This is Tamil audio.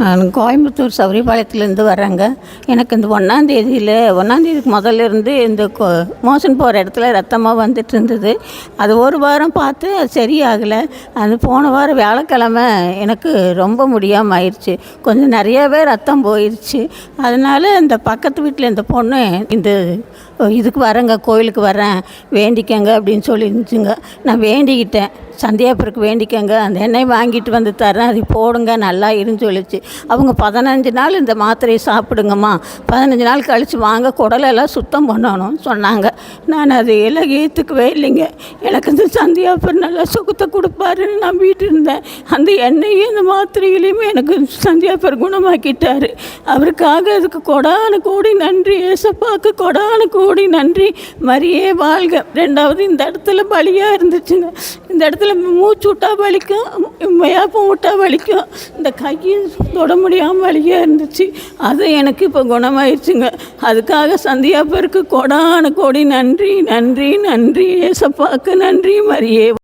நான் கோயம்புத்தூர் சவுரிபாளையத்துலேருந்து வரேங்க எனக்கு இந்த ஒன்றாந்தேதியில் ஒன்றாந்தேதிக்கு முதல்ல இருந்து இந்த கோ மோஷன் போகிற இடத்துல ரத்தமாக வந்துட்டு இருந்தது அது ஒரு வாரம் பார்த்து அது சரியாகலை. அது போன வாரம் வியாழக்கிழமை எனக்கு ரொம்ப முடியாமல் ஆயிடுச்சு. கொஞ்சம் நிறையாவே ரத்தம் போயிடுச்சு அதனால் இந்த பக்கத்து வீட்டில் இந்த பொண்ணு இந்த இதுக்கு வரேங்க கோயிலுக்கு வரேன் வேண்டிக்கங்க அப்படின்னு சொல்லிருந்துச்சுங்க. நான் வேண்டிக்கிட்டேன். சந்தியாபுரக்கு வேண்டிக்கங்க. அந்த எண்ணெய் வாங்கிட்டு வந்து தரேன் அது போடுங்க நல்லா இருன்னு சொல்லிச்சு. அவங்க பதினஞ்சு நாள் இந்த மாத்திரையை சாப்பிடுங்கம்மா. பதினஞ்சு நாள் கழித்து வாங்க குடலெல்லாம் சுத்தம் பண்ணணும்னு சொன்னாங்க. நான் அது எல்லாம் ஏற்றுக்கவே இல்லைங்க. எனக்கு இந்த சந்தியாப்பர் நல்லா சுகத்தை கொடுப்பாருன்னு நம்பிட்டு இருந்தேன் அந்த எண்ணெயும் இந்த மாத்திரையிலையுமே எனக்கு சந்தியாப்பர் குணமாக்கிட்டார். அவருக்காக அதுக்கு கொடான கோடி நன்றி ஏசப்பாவுக்கு கொடான கோடி நன்றி. மரியே வாழ்க. ரெண்டாவது இந்த இடத்துல பலியாக இருந்துச்சுங்க இந்த இடத்துல மூச்சு விட்டா பலிக்கும் உண்மையாக விட்டா வலிக்கும். இந்த கையை தொட முடியாமல் வலியாக இருந்துச்சு. அது எனக்கு இப்போ குணமாயிருச்சுங்க. அதுக்காக சந்தியாப்பருக்கு கொடான கோடி நன்றி நன்றி நன்றி ஏசப்பாக்கு நன்றி மரியே.